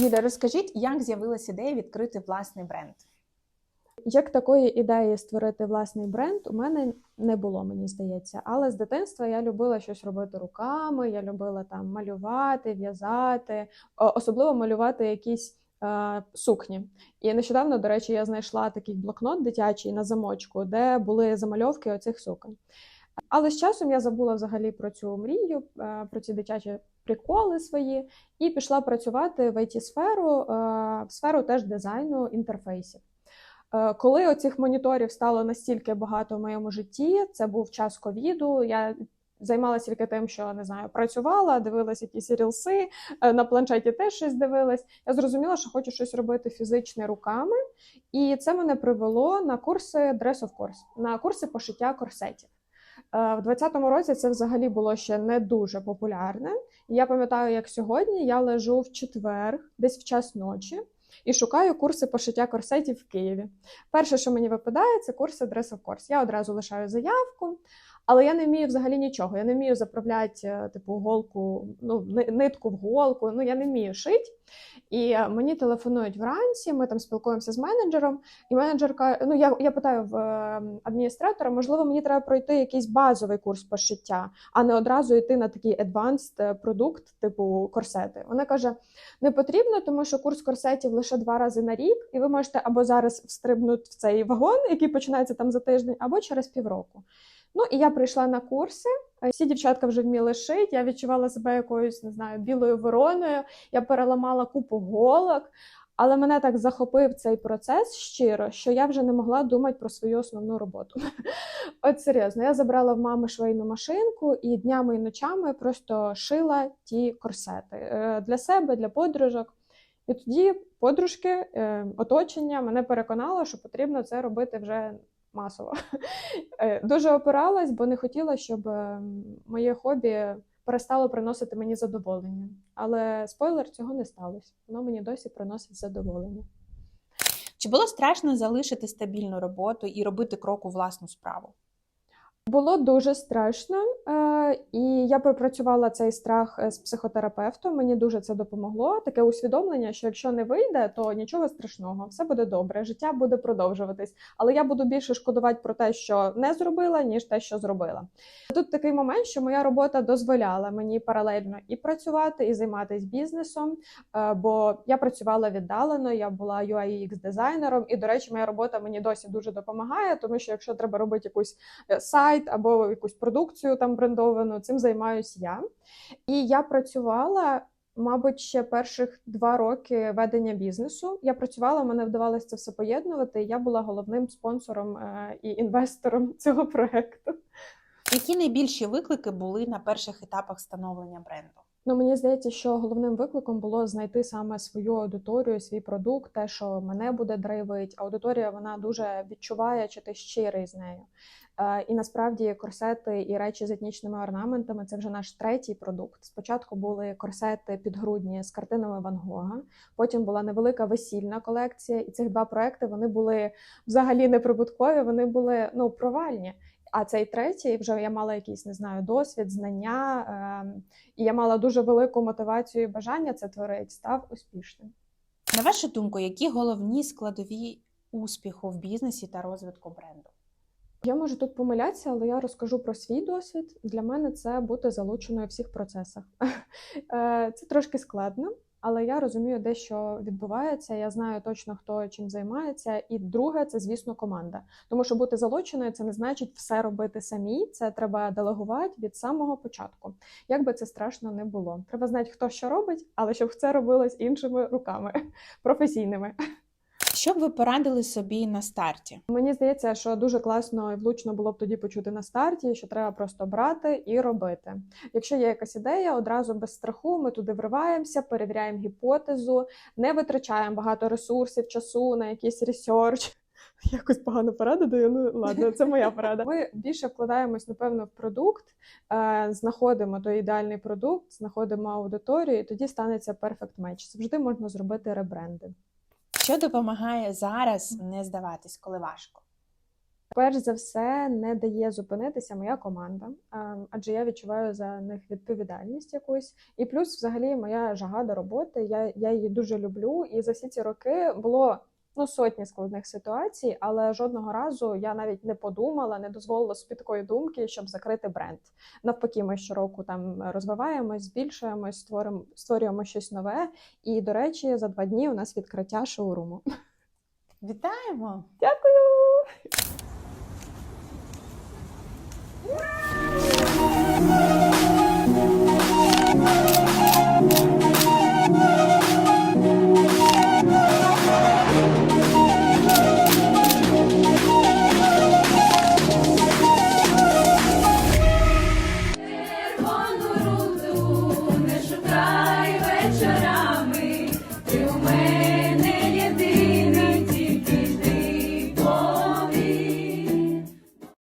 Юля, розкажіть, як з'явилася ідея відкрити власний бренд? Як такої ідеї створити власний бренд, у мене не було, мені здається. Але з дитинства я любила щось робити руками, я любила там малювати, в'язати, особливо малювати якісь е, сукні. І нещодавно, до речі, я знайшла такий блокнот дитячий на замочку, де були замальовки оцих суконь. Але з часом я забула взагалі про цю мрію, е, про ці дитячі приколи свої, і пішла працювати в it сферу е, в сферу теж дизайну інтерфейсів. Е, Коли оцих моніторів стало настільки багато в моєму житті, це був час ковіду. Я займалася тільки тим, що не знаю, працювала, дивилась якісь рілси, на планшеті теж щось дивилась. Я зрозуміла, що хочу щось робити фізичне руками, і це мене привело на курси Dress of Course, на курси пошиття корсетів. Е, В 2020 році це взагалі було ще не дуже популярне. Я пам'ятаю, як сьогодні я лежу в четвер, десь в час ночі, і шукаю курси пошиття корсетів в Києві. Перше, що мені випадає, це курси Course. Я одразу лишаю заявку, але я не вмію взагалі нічого. Я не вмію заправляти е, типу голку, ну нитку в голку. Ну я не вмію шити. І мені телефонують вранці. Ми там спілкуємося з менеджером, і менеджерка. Ну я, я питаю в е, адміністратора, можливо, мені треба пройти якийсь базовий курс пошиття, а не одразу йти на такий advanced е, продукт, типу корсети. Вона каже: не потрібно, тому що курс корсетів лише два рази на рік, і ви можете або зараз встрибнути в цей вагон, який починається там за тиждень, або через півроку. Ну і я прийшла на курси. е, Всі дівчатка вже вміли шити. Я відчувала себе якоюсь, не знаю, білою вороною. Я переламала купу голок, але мене так захопив цей процес щиро, що я вже не могла думати про свою основну роботу. От серйозно, я забрала в мами швейну машинку і днями і ночами просто шила ті корсети е, для себе, для подружок. І тоді подружки, е, оточення мене переконало, що потрібно це робити вже масово. Е, Дуже опиралась, бо не хотіла, щоб е, моє хобі перестало приносити мені задоволення. Але спойлер цього не сталося. Воно мені досі приносить задоволення. Чи було страшно залишити стабільну роботу і робити крок у власну справу? Було дуже страшно, е, і я пропрацювала цей страх е, з психотерапевтом. Мені дуже це допомогло. Таке усвідомлення, що якщо не вийде, то нічого страшного, все буде добре, життя буде продовжуватись. Але я буду більше шкодувати про те, що не зробила, ніж те, що зробила. Тут такий момент, що моя робота дозволяла мені паралельно і працювати, і займатися бізнесом. е, Бо я працювала віддалено, я була UI UX дизайнером, і до речі, моя робота мені досі дуже допомагає, тому що якщо треба робити якусь е, сайт або якусь продукцію там брендовану, цим займаюся я. І я працювала. Мабуть, ще перших два роки ведення бізнесу. Я працювала, мене вдавалося це все поєднувати. Я була головним спонсором е, і інвестором цього проекту. Які найбільші виклики були на перших етапах становлення бренду? Ну мені здається, що головним викликом було знайти саме свою аудиторію, свій продукт, те, що мене буде драйвить. Аудиторія вона дуже відчуває, чи ти щирий з нею. Е, І насправді корсети і речі з етнічними орнаментами це вже наш третій продукт. Спочатку були корсети підгрудні з картинами Ван Гога. Потім була невелика весільна колекція, і цих два проекти вони були взагалі неприбуткові. Вони були ну провальні. А цей третій вже я мала якийсь не знаю досвід, знання, е, і я мала дуже велику мотивацію і бажання це творити. Став успішним. На вашу думку, які головні складові успіху в бізнесі та розвитку бренду? Я можу тут помилятися, але я розкажу про свій досвід. Для мене це бути залученою в всіх процесах. Е, Це трошки складно, але я розумію, де що відбувається. Я знаю точно, хто чим займається. І друге, це звісно команда. Тому що бути залученою це не значить все робити самі. Це треба делегувати від самого початку. Як би це страшно не було. Треба знати, хто що робить, але щоб це робилось іншими руками, професійними. Що б ви порадили собі на старті? Мені здається, що дуже класно і влучно було б тоді почути на старті, що треба просто брати і робити. Якщо є якась ідея, одразу без страху ми туди вриваємося, перевіряємо гіпотезу, не витрачаємо багато ресурсів, часу на якийсь ресерч. Якось погано пораду даю. Ну ладно, це моя порада. Ми більше вкладаємось, напевно, в продукт, е, знаходимо той ідеальний продукт, знаходимо аудиторію, і тоді станеться перфект меч. Завжди можна зробити ребренди. Що допомагає зараз не здаватись, коли важко? Перш за все, не дає зупинитися моя команда, адже я відчуваю за них відповідальність якусь. І плюс, взагалі, моя жага до роботи. Я, я її дуже люблю. І за всі ці роки було ну сотні складних ситуацій, але жодного разу я навіть не подумала, не дозволила собі такої думки, щоб закрити бренд. Навпаки, ми щороку там розвиваємось, збільшуємось, створимо створюємо щось нове. І до речі, за два дні у нас відкриття шоуруму. Вітаємо! Дякую!